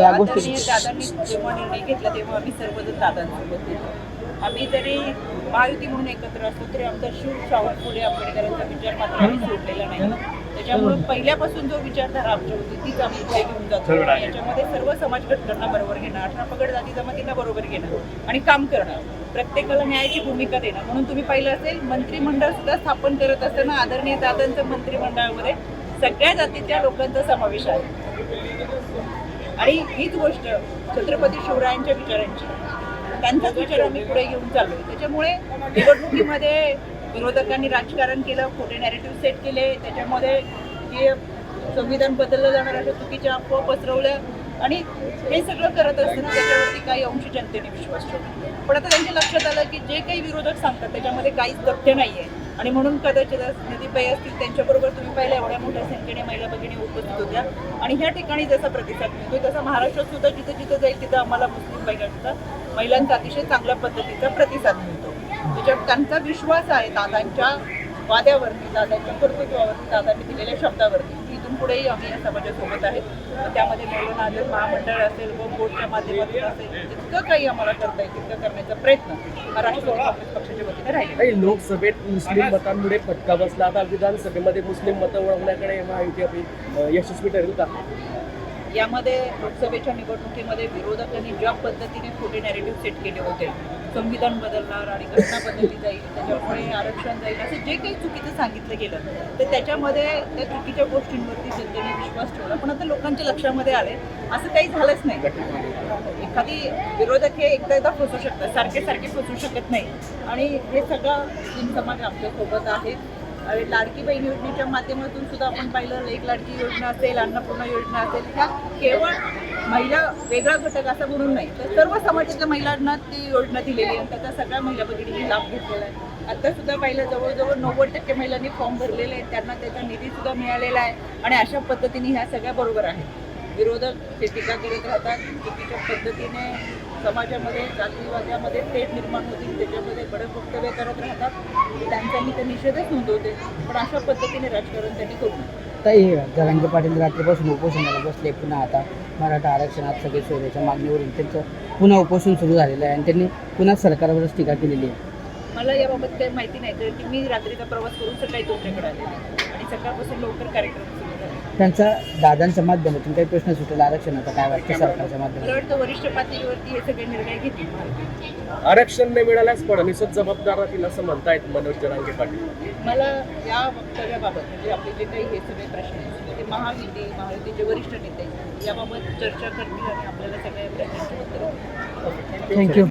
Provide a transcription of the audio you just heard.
या गोष्टी आदरणीय दादांनी जेव्हा निर्णय घेतला तेव्हा आम्ही सर्वजण दादांसोबत होतो. आम्ही जरी महायुती म्हणून एकत्र असलो तरी आमचा शिव शाहू फुले आंबेडकरांचा विचार मात्र आम्ही सोडलेला नाही. त्याच्यामुळे पहिल्यापासून जो विचारधारा आमची होती तीच आम्ही पुढे घेऊन जातो. याच्यामध्ये सर्व समाज घटकांना बरोबर घेणं अठरा पगड जाती जमातींना बरोबर घेणं आणि काम करणं. प्रत्येकाला न्यायाची भूमिका देणं. म्हणून तुम्ही पाहिलं असेल मंत्रिमंडळ सुद्धा स्थापन करत असताना आदरणीय दादांचं मंत्रिमंडळामध्ये सगळ्या जातीच्या लोकांचा समावेश आहे. आणि हीच गोष्ट छत्रपती शिवरायांच्या विचारांची. त्यांचाच विचार आम्ही पुढे घेऊन चाललोय. त्याच्यामुळे निवडणुकीमध्ये विरोधकांनी राजकारण केलं खोटे नॅरेटिव्ह सेट केले. त्याच्यामध्ये जे संविधान बदललं जाणार अशा चुकीच्या अफवा पसरवल्या. आणि हे सगळं करत असताना त्याच्यावरती काही अंशी जनतेने विश्वास ठेवला. पण आता त्यांच्या लक्षात आलं की जे काही विरोधक सांगतात त्याच्यामध्ये काहीच तथ्य नाही आहे आणि म्हणून कदाचित नदीबाई असतील त्यांच्याबरोबर तुम्ही पाहिलं एवढ्या मोठ्या संख्येने महिला भगिनी उपस्थित होत्या. आणि ह्या ठिकाणी जसा प्रतिसाद मिळतोय तसा महाराष्ट्रात सुद्धा जिथं जिथं जाईल तिथं आम्हाला मुस्लिम महिलांचा महिलांचा अतिशय चांगल्या पद्धतीचा प्रतिसाद मिळतो. त्याच्यात त्यांचा विश्वास आहे दादांच्या वाद्यावरती दादाच्या कर्तृत्वावरती दादांनी दिलेल्या शब्दावरती. इथून पुढेही आम्ही या समाजासोबत आहेत. त्यामध्ये मौलाना आझाद महामंडळ असेल व बोर्डच्या माध्यमातून असेल जितकं काही आम्हाला करता येईल तितकं करण्याचा प्रयत्न हा राष्ट्रवादी काँग्रेस पक्षाच्या वतीने राहील. लोकसभेत मुस्लिम मतांमुळे फटका बसला. आता विधानसभेमध्ये मुस्लिम मतं वळवण्याकडे महायुती आपली यशस्वी ठरेल का? यामध्ये लोकसभेच्या निवडणुकीमध्ये विरोधकांनी ज्या पद्धतीने खोटे नॅरेटिव्ह सेट केले होते संविधान बदलणार आणि घटना बदलली जाईल त्याच्यामुळे आरक्षण जाईल असं जे काही चुकीचं सांगितलं गेलं तर त्याच्यामध्ये त्या चुकीच्या गोष्टींवरती जनतेने विश्वास ठेवला. पण आता लोकांच्या लक्षामध्ये आले असं काही झालंच नाही. एखादी विरोधक हे एकदा एकदा फसू शकतात सारखे सारखे फसू शकत नाही. आणि हे सगळं समाज आमच्यासोबत आहे लाडकी बहीण योजनेच्या माध्यमातून सुद्धा आपण पाहिलं एक लाडकी योजना असेल अन्नपूर्णा योजना असेल ह्या केवळ महिला वेगळा घटक असा म्हणून नाही तर सर्व समाजातल्या महिलांना ती योजना दिलेली आहे. आणि त्याचा सगळ्या महिला भगिनींनी लाभ घेतलेला आहे. आता सुद्धा पाहिलं जवळजवळ नव्वद टक्के महिलांनी फॉर्म भरलेले आहेत. त्यांना त्याचा निधी सुद्धा मिळालेला आहे. आणि अशा पद्धतीने ह्या सगळ्या बरोबर आहेत. विरोधक हे टीका करत राहतात चुकीच्या पद्धतीने समाजामध्ये जातीवाद्यामध्ये तेढ निर्माण होतील त्याच्यामध्ये कडक वक्तव्य करत राहतात. त्यांचा मी तर निषेधच नोंदवते पण अशा पद्धतीने राजकारण त्यांनी करू ताई जरांगे पाटील रात्रीपासून उपोषणाला बसले. पुन्हा आता मराठा आरक्षणात सगळे सोयऱ्याच्या मागणीवरून त्यांचं पुन्हा उपोषण सुरू झालेलं आहे आणि त्यांनी पुन्हा सरकारवरच टीका केलेली आहे. मला याबाबत काही माहिती नाही तर की मी रात्रीचा प्रवास करून सकाळी तुमच्याकडे आले आणि सकाळपासून लवकर कार्यक्रम सुरू त्यांचा दादांच्या माध्यमातून काही प्रश्न सुटेल आरक्षणाचा काय वाटतं सरकारच्या माध्यमातून? वरिष्ठ पातळीवरती हे सगळे निर्णय घेतील. आरक्षण नाही मिळाल्यास फडणवीसच जबाबदार राहतील असं म्हणतायत मनोज जरांगे पाटील. मला या वक्तव्याबाबत म्हणजे आपले जे काही हे सगळे प्रश्न आहेत ते महायुती महायुतीचे वरिष्ठ नेते याबाबत चर्चा करतील आणि आपल्याला सगळ्या प्रश्नांची उत्तरं. थँक्यू